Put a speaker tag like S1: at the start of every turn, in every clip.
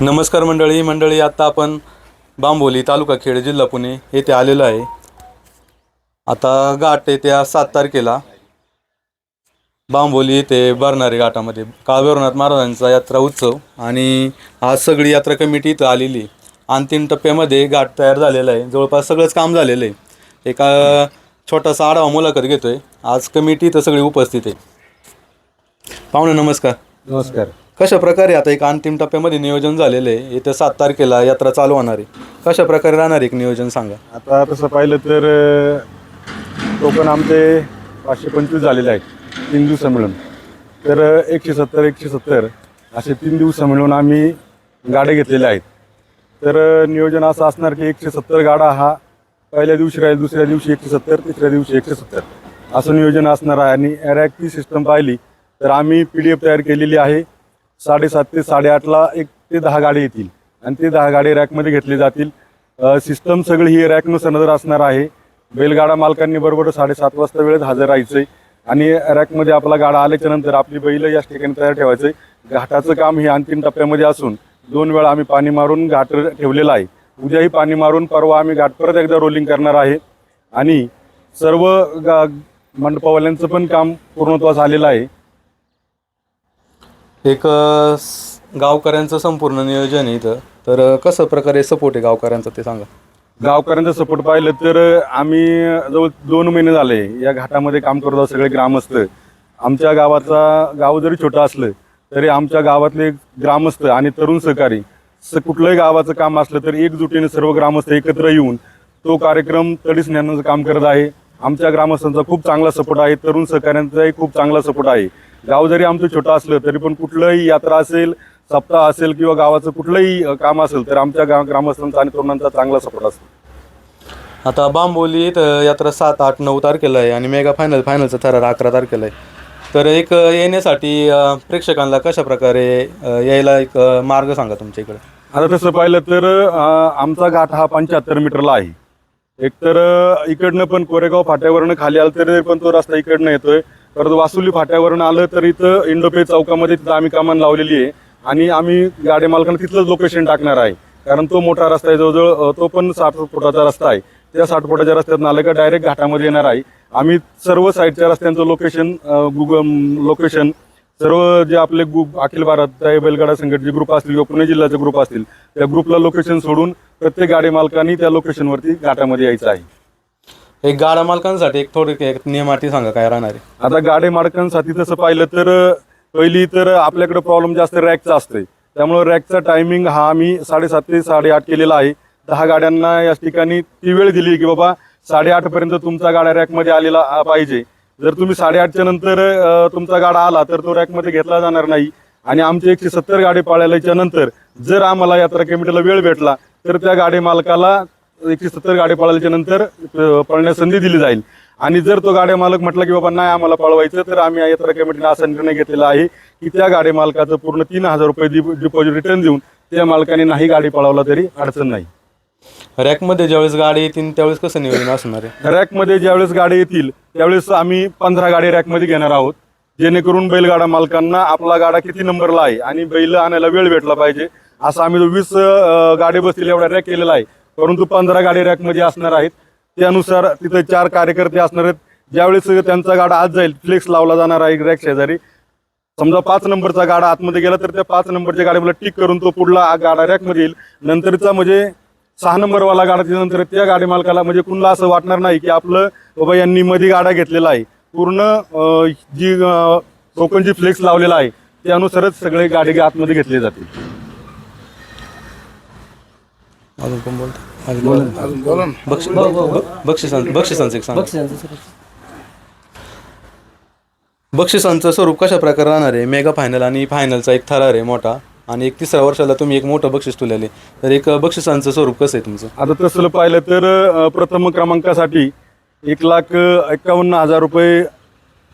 S1: नमस्कार मंडळी मंडळी आत्ता आपण बांबोली तालुका खेड जिल्हा पुणे येथे आलेलो आहे. आता घाट येत्या सात तारखेला. बांबोली येथे भरणारे घाटामध्ये काळभैरवनाथ महाराजांचा यात्रा उत्सव आणि आज सगळी यात्रा कमिटी इथं आलेली अंतिम टप्प्यामध्ये घाट तयार झालेला आहे. जवळपास सगळंच काम झालेलं आहे. एका छोटासा आढावा मुलाखत घेतोय. आज कमिटी इथं सगळी उपस्थित आहे. पाहुणे नमस्कार.
S2: नमस्कार.
S1: कशा प्रकारे आता एक अंतिम टप्प्यामध्ये नियोजन झालेलं आहे? येत्या सात तारखेला यात्रा चालू होणार आहे. कशा प्रकारे राहणार एक नियोजन सांगा?
S2: आता तसं पाहिलं तर टोकन आमचे पाचशे पंचवीस झालेले आहेत. तीन दिवस मिळून. तर एकशे सत्तर एकशे सत्तर असे तीन दिवस मिळून आम्ही गाड्या घेतलेल्या आहेत. तर नियोजन असं असणार की एकशे सत्तर गाडा हा पहिल्या दिवशी राहील दुसऱ्या दिवशी एकशे सत्तर तिसऱ्या दिवशी एकशे सत्तर. असं नियोजन असणार आहे. आणि रॅकची सिस्टम पाहिली तर आम्ही पी डी एफ तयार केलेली आहे. साडेसात ते साडेआठला एक ते दहा गाडी येतील. आणि ते दहा गाडी रॅकमध्ये घेतले जातील. सिस्टम सगळी ही रॅकनुसार नजर असणार आहे. बैलगाडा मालकांनी बरोबर साडेसात वाजता वेळेत हजर राहायचंय. आणि रॅकमध्ये आपला गाडा आल्याच्यानंतर आपली बैल याच ठिकाणी तयार ठेवायचंय. घाटाचं काम हे अंतिम टप्प्यामध्ये असून दोन वेळा आम्ही पाणी मारून घाट ठेवलेला आहे. उद्याही पाणी मारून परवा आम्ही घाट परत एकदा रोलिंग करणार आहे. आणि सर्व गा मंडपावाल्यांचं पण काम पूर्णत्वास आलेलं आहे.
S1: एक स- गावकऱ्यांचं संपूर्ण नियोजन आहे इथं. तर कसं प्रकारे सपोर्ट आहे गावकऱ्यांचा ते सांगा.
S2: गावकऱ्यांचा सपोर्ट पाहिलं तर आम्ही जवळ दोन महिने झाले या घाटामध्ये काम करत आहोत सगळे ग्रामस्थ. आमच्या गावाचा गाव जरी छोटं असलं तरी आमच्या गावातले ग्रामस्थ आणि तरुण सहकारी स कुठलंही गावाचं काम असलं तरी एकजुटीने सर्व ग्रामस्थ एकत्र येऊन तो कार्यक्रम तडीस नेण्याचं काम करत आहे. आमच्या ग्रामस्थांचा खूप चांगला सपोर्ट आहे तरुण सहकाऱ्यांचाही खूप चांगला सपोर्ट आहे. गाव जरी आमचं छोटं असलं तरी पण कुठलंही यात्रा असेल सप्ताह असेल किंवा गावाचं कुठलंही काम असेल तर आमच्या गा ग्रामस्थांचा आणि तरुणांचा चांगला सपोर्ट असतो.
S1: आता बांबोली इथं यात्रा सात आठ नऊ तारखेला आहे आणि मेगा फायनल फायनलचा थरार अकरा तारखेला आहे. तर एक येण्यासाठी प्रेक्षकांना कशा प्रकारे यायला एक मार्ग सांगा तुमच्या इकडे.
S2: आता तसं पाहिलं तर आमचा घाट हा पंच्याहत्तर मीटरला आहे. एकतर इकडनं पण कोरेगाव फाट्यावरनं खाली आलं तरी पण तो रस्ता इकडनं येतोय. परत वासुली फाट्यावरून आलं तर इथं इंडोपे चौकामध्ये तिथं आम्ही कामान लावलेली आहे. आणि आम्ही गाडी मालकांना तिथलंच लोकेशन टाकणार आहे. कारण तो मोठा रस्ता आहे जवळजवळ तो पण साठ फुटाचा रस्ता आहे. त्या साठ फुटाच्या रस्त्यात आलं का डायरेक्ट घाटामध्ये येणार आहे. आम्ही सर्व साईडच्या रस्त्यांचं लोकेशन गुगल लोकेशन सर्व जे आपले ग्रुप अखिल भारत बैलगाडा संघटनेचे ग्रुप असतील किंवा पुणे जिल्ह्याचे ग्रुप असतील त्या ग्रुपला लोकेशन सोडून प्रत्येक गाडी मालकांनी त्या लोकेशनवरती घाटामध्ये यायचं आहे.
S1: एक गाडा मालकांसाठी एक थोडी एक नियमाटी सांगा काय राहणार आहे?
S2: आता गाडी मालकांसाठी तसं पाहिलं तर पहिली तर आपल्याकडे प्रॉब्लेम जास्त रॅकचा असते त्यामुळे रॅकचा टायमिंग हा आम्ही साडेसात ते साडेआठ केलेला आहे. दहा गाड्यांना या ठिकाणी ती वेळ दिली की बाबा साडेआठ पर्यंत तुमचा गाड्या रॅकमध्ये आलेला पाहिजे. जर तुम्ही साडेआठच्या नंतर तुमचा गाडा आला तर तो रॅकमध्ये घेतला जाणार नाही. आणि आमची एकशे सत्तर गाडी पाळायच्या नंतर जर आम्हाला यात्रा कमिटीला वेळ भेटला तर त्या गाडी मालकाला एकशे सत्तर गाडी पळाल्याच्या नंतर पळण्यास संधी दिली जाईल. आणि जर तो गाडी मालक म्हटला की बाबा नाही आम्हाला पळवायचं तर आम्ही यात्रा कमिटीने असा निर्णय घेतलेला आहे की त्या गाडी मालकाचं पूर्ण तीन हजार रुपये डिपॉझिट रिटर्न देऊन त्या मालकाने नाही गाडी पळवला तरी अडचण नाही.
S1: रॅकमध्ये ज्यावेळेस गाडी येतील त्यावेळेस कसं नियोजन असणार आहे?
S2: रॅकमध्ये ज्यावेळेस गाडी येतील त्यावेळेस आम्ही पंधरा गाडी रॅकमध्ये घेणार आहोत जेणेकरून बैलगाडा मालकांना आपला गाडा किती नंबरला आहे आणि बैल आणायला वेळ भेटला पाहिजे. असं आम्ही जो वीस गाडी बसतील एवढा रॅक केलेला आहे परंतु पंधरा गाडी रॅकमध्ये असणार आहेत. त्यानुसार तिथे चार कार्यकर्ते असणार आहेत. ज्यावेळेस त्यांचा गाडा आज जाईल फ्लेक्स लावला जाणार आहे रॅक शेजारी. समजा पाच नंबरचा गाडा आतमध्ये गेला तर त्या पाच नंबरच्या गाडीला टिक करून तो पुढला गाडा रॅकमध्ये येईल. नंतरचा म्हणजे सहा नंबरवाला गाडा त्याच्यानंतर त्या गाडी मालकाला म्हणजे कुणाला असं वाटणार नाही की आपलं बाबा यांनी मध्ये गाडा घेतलेला आहे. पूर्ण जी अं, टोकनची फ्लेक्स लावलेला आहे त्यानुसारच सगळे गाडी आतमध्ये घेतले जातील.
S1: अजून कोण बोलतो? अजून बोला. बक्षी- ब- ब- बक्षिसांचं एक सांगा. बक्षिसांचं स्वरूप कशा प्रकारे राहणार आहे? मेगा फायनल आणि फायनलचा एक थरार आहे मोठा. आणि एक तिसऱ्या वर्षाला तुम्ही एक मोठं बक्षीस ठेवलेले तर एक बक्षिसांचं स्वरूप कसं आहे तुमचं?
S2: आता तसं पाहिलं तर अ, प्रथम क्रमांकासाठी एक लाख अ, एक्कावन्न हजार रुपये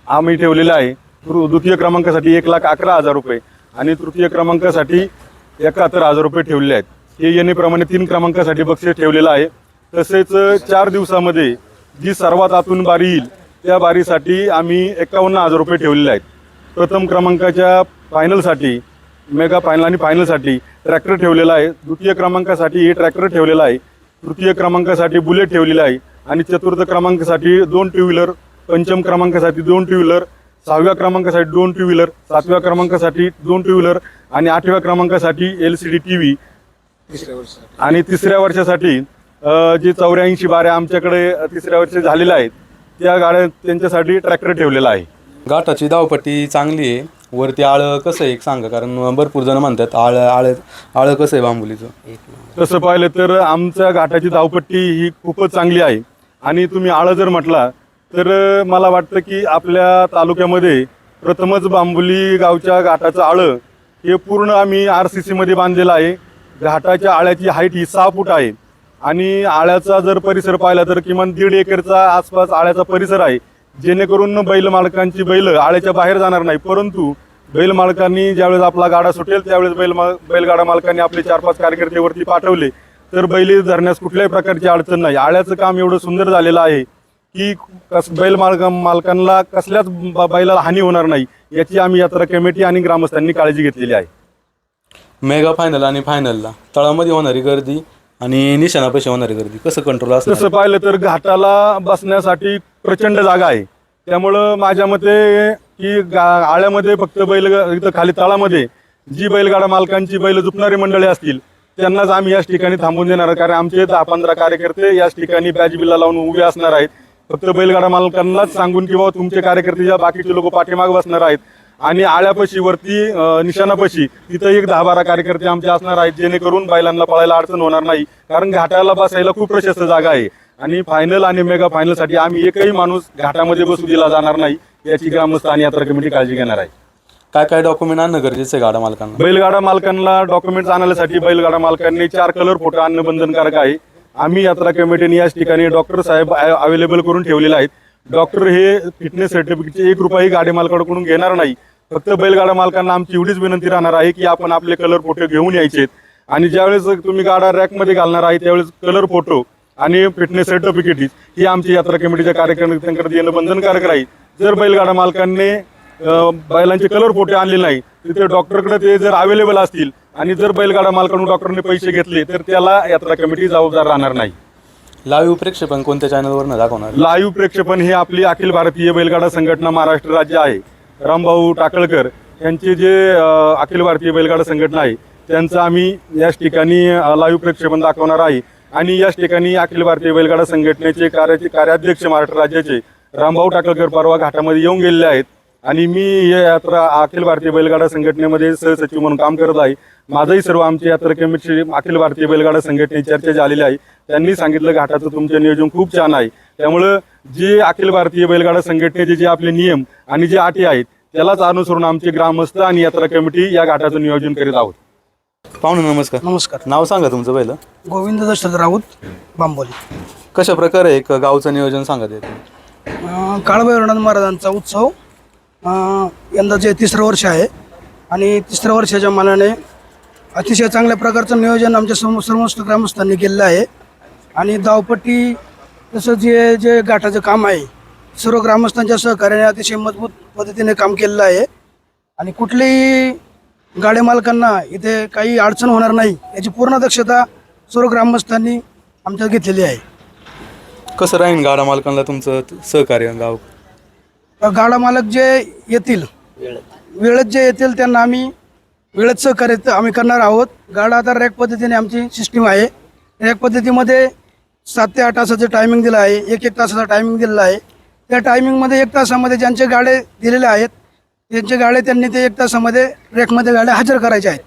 S2: आम्ही ठेवलेले आहे. तृ- द्वितीय क्रमांकासाठी एक लाख अकरा हजार रुपये. आणि तृतीय क्रमांकासाठी एकाहत्तर हजार रुपये ठेवलेले आहेत. हे येणेप्रमाणे तीन क्रमांकासाठी बक्षीस ठेवलेलं आहे. तसेच चार दिवसामध्ये जी सर्वात आतून बारी येईल त्या बारीसाठी आम्ही एकावन्न हजार रुपये ठेवलेले आहेत. प्रथम क्रमांकाच्या फायनलसाठी मेगा फायनल आणि फायनलसाठी ट्रॅक्टर ठेवलेला आहे. द्वितीय क्रमांकासाठी हे ट्रॅक्टर ठेवलेला आहे. तृतीय क्रमांकासाठी बुलेट ठेवलेला आहे. आणि चतुर्थ क्रमांकासाठी दोन टू व्हीलर पंचम क्रमांकासाठी दोन टू व्हीलर सहाव्या क्रमांकासाठी दोन टू व्हीलर सातव्या क्रमांकासाठी दोन टू व्हीलर आणि आठव्या क्रमांकासाठी L C D T V आणि तिसऱ्या वर्षासाठी जे चौऱ्याऐंशी बाऱ्या आमच्याकडे तिसऱ्या वर्षी झालेल्या आहेत त्या गाड्या त्यांच्यासाठी ट्रॅक्टर ठेवलेला आहे.
S1: घाटाची धावपट्टी चांगली आहे. वरती आळं कसं आहे एक सांगा कारण भरपूर जण म्हणतात आळं आळं आळं कसं आहे बांबुलीचं?
S2: तसं पाहिलं तर आमच्या घाटाची धावपट्टी ही खूपच चांगली आहे. आणि तुम्ही आळं जर म्हटला तर मला वाटतं की आपल्या तालुक्यामध्ये प्रथमच बांबुली गावच्या घाटाचं आळं हे पूर्ण आम्ही आर सी सीमध्ये बांधलेलं आहे. घाटाच्या आळ्याची हाईट ही सहा फूट आहे. आणि आळ्याचा जर परिसर पाहिला तर किमान दीड एकरचा आसपास आळ्याचा परिसर आहे. जेणेकरून बैल मालकांची बैल आळ्याच्या बाहेर जाणार नाही. परंतु बैल मालकांनी ज्यावेळेस आपला गाडा सुटेल त्यावेळेस बैल मा बैलगाडा मालकांनी आपले चार पाच कार्यकर्तेवरती पाठवले. तर बैल धरण्यास कुठल्याही प्रकारची अडचण नाही. आळ्याचं काम एवढं सुंदर झालेलं आहे की कस बैल मालक मालकांना कसल्याच ब- बैलाला हानी होणार नाही. याची आम्ही यात्रा कमिटी आणि ग्रामस्थांनी काळजी घेतलेली आहे.
S1: मेगा फायनल आणि फायनलला तळामध्ये होणारी गर्दी आणि निशाणापाशी होणारी गर्दी. कसं कंट्रोल असतं
S2: तसं पाहिलं तर घाटाला बसण्यासाठी प्रचंड जागा आहे. त्यामुळं माझ्या मते की गा- आळ्यामध्ये फक्त बैल इथं खाली तळामध्ये जी बैलगाडा मालकांची बैल जुपणारी मंडळी असतील त्यांनाच आम्ही याच ठिकाणी थांबून देणार आहे. कारण आमचे दहा पंधरा कार्यकर्ते याच ठिकाणी बॅच बिल्ला लावून उभे असणार आहेत. फक्त बैलगाडा मालकांनाच सांगून किंवा तुमचे कार्यकर्ते ज्या बाकीचे लोक पाठीमाग बसणार आहेत आणि आळ्यापाशी वरती अं, निशाणापाशी तिथं एक दहा बारा कार्यकर्ते आमचे असणार आहेत जेणेकरून बैलांना पळायला अडचण होणार नाही. कारण घाटाला बसायला खूप प्रशस्त जागा आहे. आणि फायनल आणि मेगा फायनलसाठी आम्ही एकही माणूस घाटामध्ये बसू दिला जाणार नाही याची ग्रामस्थ आणि यात्रा कमिटी काळजी घेणार आहे.
S1: काय काय डॉक्युमेंट आणणं गरजेचं आहे गाडा मालकांना?
S2: बैलगाडा मालकांना डॉक्युमेंट्स आणण्यासाठी बैलगाडा मालकांनी चार कलर फोटो आणणं बंधनकारक आहे. आम्ही यात्रा कमिटीने याच ठिकाणी डॉक्टर साहेब अवेलेबल करून ठेवलेले आहेत. डॉक्टर हे फिटनेस सर्टिफिकेटचे एक रुपयाही गाडी मालकाकडून घेणार नाही. फक्त बैलगाडा मालकांना आमची एवढीच विनंती राहणार आहे की आपण आपले कलर फोटो घेऊन यायचेत. आणि ज्यावेळेस तुम्ही गाडा रॅकमध्ये घालणार आहे त्यावेळेस कलर फोटो आणि फिटनेस सर्टिफिकेट ही आमची यात्रा कमिटीच्या कार्यकर्त्यांकडे येणं बंधनकारक राहील. जर बैलगाडा मालकांनी बैलांचे कलर फोटो आणले नाही तिथे डॉक्टरकडे ते जर अवेलेबल असतील आणि जर बैलगाडा मालकाकडून डॉक्टरने पैसे घेतले तर त्याला यात्रा कमिटी जबाबदार राहणार नाही.
S1: लाईव्ह प्रेक्षेपण कोणत्या चॅनलवर दाखवणार?
S2: लाईव्ह प्रेक्षेपण हे आपली अखिल भारतीय बैलगाडा संघटना महाराष्ट्र राज्य आहे. रामभाऊ टाकळकर यांचे जे अखिल भारतीय बैलगाडा संघटना आहे त्यांचं आम्ही याच ठिकाणी लाईव्ह प्रक्षेपण दाखवणार आहे. आणि याच ठिकाणी अखिल भारतीय बैलगाडा संघटनेचे कार्याचे कार्याध्यक्ष महाराष्ट्र राज्याचे रामभाऊ टाकळकर परवा घाटामध्ये येऊन गेलेले आहेत. आणि मी या यात्रा अखिल भारतीय बैलगाडा संघटनेमध्ये सहसचिव म्हणून काम करत आहे. माझंही सर्व आमची यात्रा कमिटी अखिल भारतीय बैलगाडा संघटनेची चर्चा झालेली आहे. त्यांनी सांगितलं घाटाचं तुमचं नियोजन खूप छान आहे. त्यामुळं जे अखिल भारतीय बैलगाडा संघटनेचे जे आपले नियम आणि जे अटी आहेत त्यालाच अनुसरून आमचे ग्रामस्थ आणि यात्रा कमिटी या घाटाचं नियोजन करीत आहोत.
S1: पाहुणे नमस्कार.
S3: नमस्कार.
S1: नाव सांगा तुमचं पहिलं.
S3: गोविंद दशरथ राऊत बांबोली.
S1: कशा प्रकारे एक गावचं नियोजन सांगा ते
S3: काळभैरवनाथ महाराजांचा उत्सव अं, यंदाचे तिसरं वर्ष आहे आणि तिसऱ्या वर्षाच्या मानाने अतिशय चांगल्या प्रकारचं नियोजन आमच्या सम समस्त ग्रामस्थांनी केलेलं आहे. आणि धावपट्टी तसं जे जे गाठाचं काम आहे सर्व ग्रामस्थांच्या सहकार्याने अतिशय मजबूत पद्धतीने काम केलेलं आहे. आणि कुठल्याही गाड्या मालकांना इथे काही अडचण होणार नाही याची पूर्ण दक्षता सर्व ग्रामस्थांनी आमच्यात घेतलेली आहे.
S1: कसं राहील गाडा मालकांना तुमचं सहकार्य गाव?
S3: गाडा मालक जे येतील वेळेत जे येतील त्यांना आम्ही वेळेत सहकार्य आम्ही करणार आहोत. गाडा आता रॅक पद्धतीने आमची सिस्टीम आहे. रॅक पद्धतीमध्ये सात ते आठ तासाचं टायमिंग दिलं आहे एक एक तासाचा टायमिंग दिलेला आहे. त्या टायमिंगमध्ये एक तासामध्ये ज्यांचे गाडे दिलेले आहेत त्यांचे गाडे त्यांनी ते एक तासामध्ये रॅकमध्ये गाड्या हजर करायच्या आहेत.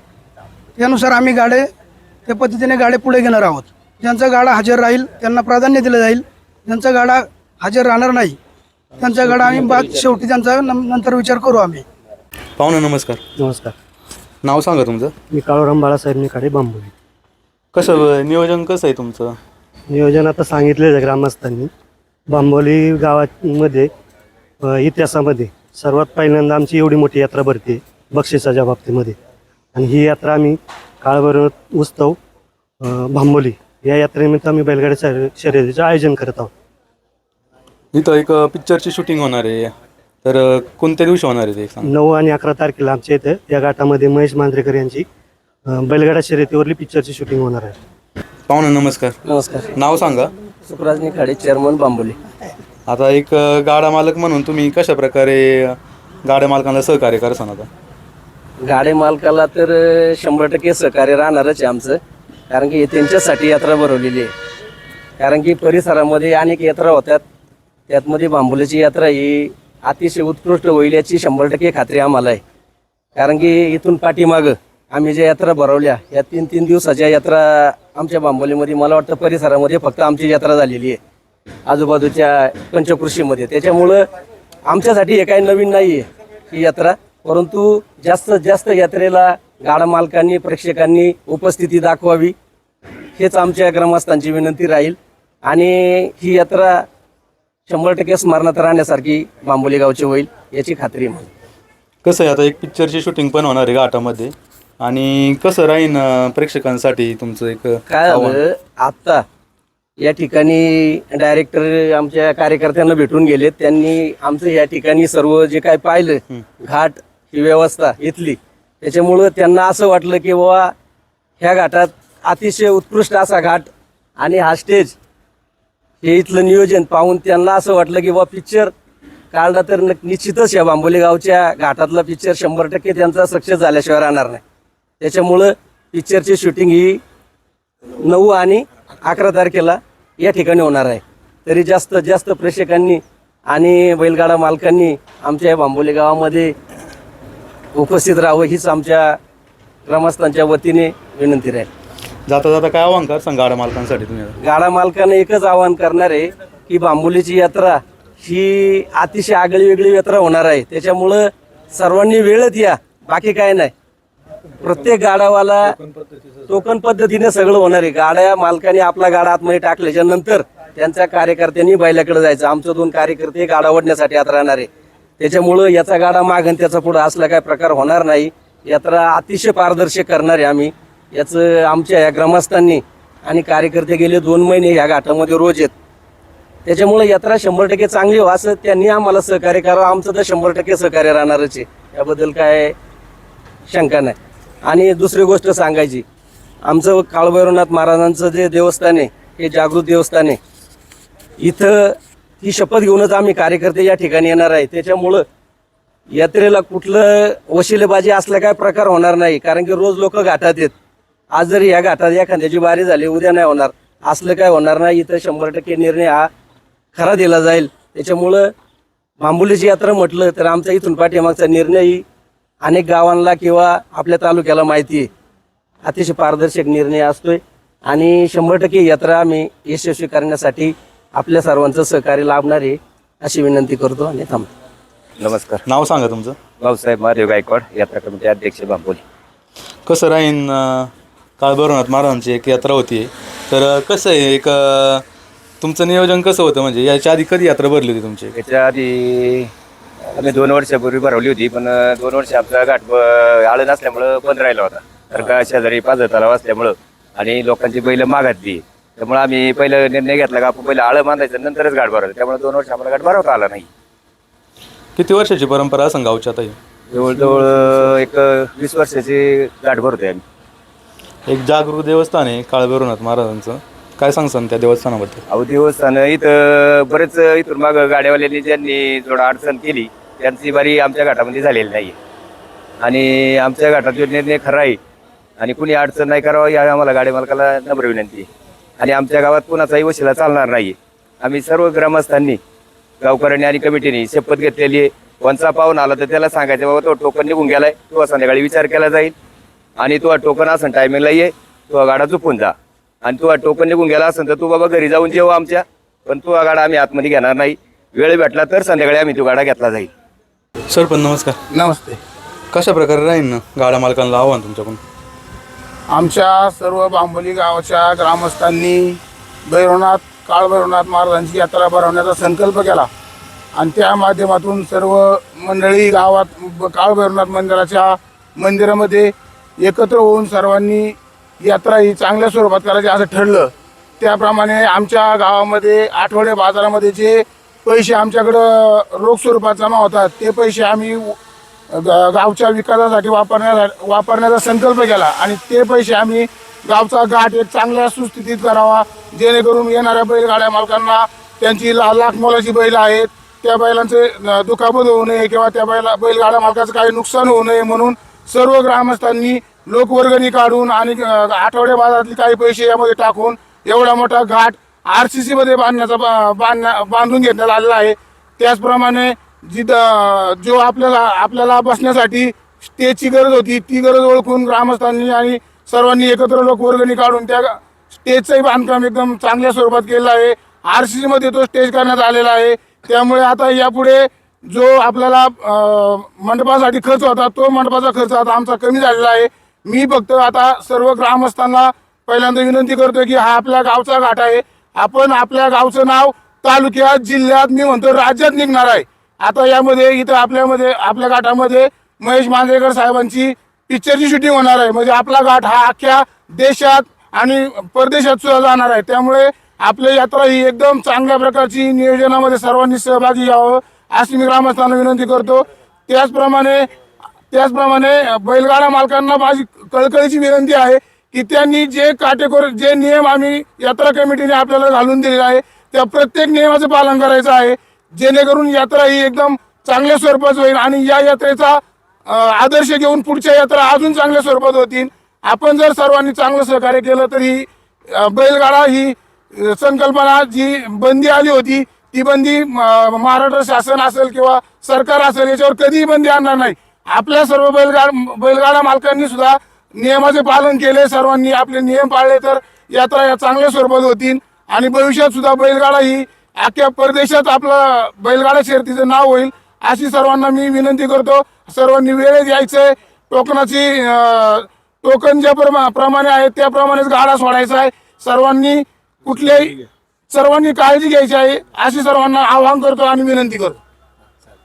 S3: त्यानुसार आम्ही गाडे त्या पद्धतीने गाडे पुढे घेणार आहोत. ज्यांचा गाडा हजर राहील त्यांना प्राधान्य दिलं जाईल. ज्यांचा गाडा हजर राहणार नाही त्यांचा गाडा आम्ही बाद शेवटी त्यांचा नं- नंतर विचार करू आम्ही.
S1: पाहुणे नमस्कार.
S4: नमस्कार.
S1: नाव सांगा तुमचं.
S4: मी काळूराम बाळासाहेब निखाडे बांबोली
S1: कसं नियोजन कसं आहे तुमचं?
S4: नियोजन आता सांगितलेलं आहे ग्रामस्थांनी. बांबोली गावामध्ये इतिहासामध्ये सर्वात पहिल्यांदा आमची एवढी मोठी यात्रा भरते बक्षिसाच्या बाबतीमध्ये. आणि ही यात्रा आम्ही काळभैरव उत्सव बांबोली या यात्रेनिमित्त आम्ही बैलगाडी शर्य- शर्यतीचं आयोजन करत आहोत.
S1: इथं एक पिक्चरची शूटिंग होणार आहे. तर कोणत्या दिवशी होणार आहे ते
S4: नऊ आणि अकरा तारखेला आमच्या इथे या घाटामध्ये महेश मांजरेकर यांची बैलगाडा शर्यतीवरली पिक्चरची शूटिंग होणार आहे.
S1: पाहुणे नमस्कार.
S5: नमस्कार.
S1: नाव सांगा.
S5: सुपराज निखाडे चेअरमन बांबोली.
S1: आता एक अ, गाडा मालक म्हणून तुम्ही कशा प्रकारे अ, गाड्या मालकांना सहकार्य करसान आता?
S5: गाडे मालकाला तर अ, शंभर टक्के सहकार्य राहणारच आहे आमचं. कारण की त्यांच्यासाठी यात्रा भरवलेली आहे. कारण की परिसरामध्ये अनेक यात्रा होत्यात त्यातमध्ये बांबोलीची यात्रा ही अतिशय उत्कृष्ट होईल याची शंभर टक्के खात्री आम्हाला आहे. कारण की इथून पाठीमागं आम्ही ज्या यात्रा भरवल्या या तीन तीन दिवसाच्या यात्रा आमच्या बांबोलीमध्ये मला वाटतं परिसरामध्ये फक्त आमची यात्रा झालेली आहे. आजूबाजूच्या पंचकृषीमध्ये. त्याच्यामुळं आमच्यासाठी हे काही नवीन नाही आहे ही यात्रा. परंतु जास्तीत जास्त यात्रेला गाडा मालकांनी प्रेक्षकांनी उपस्थिती दाखवावी. हेच आमच्या ग्रामस्थांची विनंती राहील. आणि ही यात्रा शंभर टक्के स्मरणात राहण्यासारखी बांबोली गावची होईल याची खात्री आहे मला.
S1: कसं आहे आता एक पिक्चरची शूटिंग पण होणार आहे घाटामध्ये. आणि कसं राहीन अ, प्रेक्षकांसाठी तुमचं एक
S5: काय
S1: आव्हान?
S5: झालं आत्ता या ठिकाणी डायरेक्टर आमच्या कार्यकर्त्यांना भेटून गेले त्यांनी आमचं या ठिकाणी सर्व जे काय पाहिलं घाट ही व्यवस्था इथली त्याच्यामुळं त्यांना असं वाटलं की बाबा ह्या घाटात अतिशय उत्कृष्ट असा घाट आणि हा स्टेज हे इथलं नियोजन पाहून त्यांना असं वाटलं की बाबा पिक्चर काढला तर नक- निश्चितच या बांबोली गावच्या घाटातला पिक्चर शंभर टक्के त्यांचा सक्सेस झाल्याशिवाय राहणार नाही. त्याच्यामुळं पिक्चरची शूटिंग ही नऊ आणि अकरा तारखेला या ठिकाणी होणार आहे. तरी जास्तीत जास्त प्रेक्षकांनी आणि बैलगाडा मालकांनी आमच्या या बांबोली गावामध्ये उपस्थित राहावं हीच आमच्या ग्रामस्थांच्या वतीने विनंती राहील.
S1: जाता जाता काय आव्हान कर सांग गाड्या मालकांसाठी तुम्ही?
S5: गाडा मालकानं एकच आवाहन करणार आहे की बांबोलीची यात्रा ही अतिशय आगळी वेगळी यात्रा होणार आहे. त्याच्यामुळं सर्वांनी वेळेत या. बाकी काय नाही. प्रत्येक गाडावाला टोकन पद्धतीने सगळं होणार आहे. गाड्या मालकाने आपला गाडा आतमध्ये टाकल्याच्या नंतर त्यांच्या कार्यकर्त्यांनी बैलाकडे जायचं. आमचं दोन कार्यकर्ते गाडा ओढण्यासाठी आत राहणार आहे. त्याच्यामुळं याचा गाडा मागण त्याचा पुढं असला काय प्रकार होणार नाही. यात्रा अतिशय पारदर्शक करणार आहे आम्ही. याचं आमच्या या ग्रामस्थांनी आणि कार्यकर्ते गेले दोन महिने या घाटामध्ये रोज येत त्याच्यामुळे यात्रा शंभर टक्के चांगली हो असं त्यांनी आम्हाला सहकार्य करावं. आमचं तर शंभर टक्के सहकार्य राहणारच आहे. याबद्दल काय शंका नाही. आणि दुसरी गोष्ट सांगायची. आमचं काळभैरवनाथ महाराजांचं जे देवस्थान आहे हे जागृत देवस्थान आहे. इथं ही शपथ घेऊनच आम्ही कार्यकर्ते या ठिकाणी येणार आहे. त्याच्यामुळं यात्रेला कुठलं वशिलेबाजी असल्या काय प्रकार होणार नाही. कारण की रोज लोक घाटात येत. आज जरी या घाटात खांद्याची बारी झाली उद्या नाही होणार. असलं काय होणार नाही. इथं शंभर टक्के निर्णय हा खरा दिला जाईल. त्याच्यामुळं बांबुलीची यात्रा म्हटलं तर आमचा इथून पाठीमागचा निर्णयही अनेक गावांना किंवा आपल्या तालुक्याला माहिती आहे. अतिशय पारदर्शक निर्णय असतोय आणि शंभर टक्के यात्रा आम्ही यशस्वी करण्यासाठी आपल्या सर्वांचं सहकार्य लाभणार आहे अशी विनंती करतो आणि थांबतो.
S6: नमस्कार.
S1: नाव सांगा तुमचं.
S6: भाऊसाहेब महादेव गायकवाड यात्रा कमिटी अध्यक्ष बांबोली.
S1: कसं राहीन अ, काळभैरवनाथ महाराजांची एक यात्रा होती. तर कसं आहे एक तुमचं नियोजन कसं होतं? म्हणजे याच्या आधी कधी यात्रा भरली होती तुमची?
S6: याच्या आधी आम्ही दोन वर्षापूर्वी भरवली होती पण दोन वर्ष आमचा घाट आळं नसल्यामुळं बंद राहिला होता. तर का शेजारी पाच तलाव असल्यामुळं आणि लोकांची बैल मागातली. त्यामुळे आम्ही पहिलं निर्णय घेतला का आपण पहिलं आळं बांधायचं नंतरच घाट भरायचं. त्यामुळे दोन वर्ष आम्हाला घाट भरवता आला नाही.
S1: किती वर्षाची परंपरा असं गावच्या आता?
S6: जवळजवळ एक वीस वर्षाची घाट भरतोय आम्ही.
S1: एक जागृत देवस्थान आहे काळभैरवनाथ महाराजांचं. काय सांगसान त्या देवस्थानाबद्दल?
S6: अहो देवस्थान इथं बरेच इथून माग गाड्यावाल्यांनी ज्यांनी थोडं अडचण केली त्यांची बारी आमच्या घाटामध्ये झालेली नाही. आणि आमच्या घाटात योजनेने निर्णय आहे. आणि कुणी अडचण नाही करावं या आम्हाला गाडी मालकाला नम्र विनंती. आणि आमच्या गावात कुणाचाही वशिला चालणार नाही. आम्ही सर्व ग्रामस्थांनी गावकऱ्यांनी आणि कमिटीने शपथ घेतलेली आहे. कोणचा पाहून आला तर त्याला सांगायचं बाबा तो टोकन निघून गेलाय. तो संध्याकाळी विचार केला जाईल. आणि तो टोकन असं टायमिंगला ये तो गाडा चुकून जा. आणि तू टोकन निघून गेला असेल तर तू बाबा घरी जाऊन जेव आमच्या. पण तो गाडा आम्ही आतमध्ये घेणार नाही. वेळ भेटला तर संध्याकाळी आम्ही तो गाडा घेतला जाईल.
S1: सरपंच नमस्कार.
S7: नमस्ते.
S1: कशा प्रकारे राहील ना? गाड्या मालकांना आव्हान तुमच्याकडून?
S7: आमच्या सर्व बांबोली गावाच्या ग्रामस्थांनी भैरवनाथ काळ भैरवनाथ महाराजांची यात्रा भरवण्याचा संकल्प केला. आणि त्या माध्यमातून सर्व मंडळी गावात ब- काळ भैरवनाथ मंदिराच्या मंदिरामध्ये एकत्र होऊन सर्वांनी यात्रा ही चांगल्या स्वरूपात करायची असं ठरलं. त्याप्रमाणे आमच्या गावामध्ये आठवडे बाजारामध्ये जे पैसे आमच्याकडं रोख स्वरूपात जमा होतात. ते पैसे आम्ही ग- गावच्या विकासासाठी वापरण्या वापरण्याचा संकल्प केला. आणि ते पैसे आम्ही गावचा घाट एक चांगल्या सुस्थितीत करावा. जेणेकरून येणाऱ्या बैलगाड्या मालकांना त्यांची ला लाख मोलाची बैल आहेत. त्या बैलांचे अ, दुखापत होऊ नये किंवा त्या बैला बैलगाड्या मालकाचं काही नुकसान होऊ नये म्हणून सर्व ग्रामस्थांनी लोकवर्गणी काढून आणि अ, आठवड्या बाजारातले काही पैसे यामध्ये टाकून एवढा मोठा घाट आर सी सीमध्ये बांधण्याचा बा- बांधण्या बांधून घेण्यात आलेला आहे. त्याचप्रमाणे जिथं जो आपल्याला आपल्याला बसण्यासाठी स्टेजची गरज होती ती गरज ओळखून ग्रामस्थांनी आणि सर्वांनी एकत्र लोकवर्गणी काढून त्या स्टेजचंही बांधकाम एकदम चांगल्या स्वरूपात केलेलं आहे. आर सी मध्ये तो स्टेज करण्यात आलेला आहे. त्यामुळे आता यापुढे जो आपल्याला मंडपासाठी खर्च होता तो मंडपाचा खर्च आता आमचा कमी झालेला आहे. मी फक्त आता सर्व ग्रामस्थांना पहिल्यांदा विनंती करतो की हा आपल्या गावचा घाट आहे. आपण आपल्या गावचं नाव तालुक्यात जिल्ह्यात मी म्हणतो राज्यात निघणार आहे. आता यामध्ये इथं आपल्यामध्ये आपल्या घाटामध्ये महेश मांजरेकर साहेबांची पिक्चरची शूटिंग होणार आहे. म्हणजे आपला घाट हा अख्ख्या देशात आणि परदेशात सुद्धा जाणार आहे. त्यामुळे आपली यात्रा ही एकदम चांगल्या प्रकारची नियोजनामध्ये सर्वांनी सहभागी यावं अशी मी ग्रामस्थांना विनंती करतो. त्याचप्रमाणे त्याचप्रमाणे बैलगाडा मालकांना माझी कळकळीची विनंती आहे की त्यांनी जे काटेकोर जे नियम आम्ही यात्रा कमिटीने आपल्याला घालून दिलेले आहे त्या प्रत्येक नियमाचं पालन करायचं आहे. जेणेकरून यात्रा ही एकदम चांगल्या स्वरूपात होईल आणि या यात्रेचा आदर्श घेऊन पुढच्या यात्रा अजून चांगल्या स्वरूपात होतील. आपण जर सर्वांनी चांगलं सहकार्य केलं तर ही बैलगाडा ही संकल्पना जी बंदी आली होती ती बंदी म, महाराष्ट्र शासन असेल किंवा सरकार असेल याच्यावर कधीही बंदी आणणार नाही. आपल्या सर्व बैलगाड बैलगाडा मालकांनी सुद्धा नियमाचे पालन केले सर्वांनी आपले नियम पाळले तर यात्रा या चांगल्या स्वरूपात होतील. आणि भविष्यात सुद्धा बैलगाडा ही अख्ख्या परदेशात आपलं बैलगाडा शर्तीचं नाव होईल अशी सर्वांना मी विनंती करतो. सर्वांनी वेळेत यायचंय. टोकनाची टोकन ज्या प्रमा- प्रमाणे आहे त्याप्रमाणेच गाडा सोडायचा आहे. सर्वांनी कुठल्याही सर्वांनी काळजी घ्यायची आहे अशी सर्वांना आवाहन करतो आणि विनंती करतो.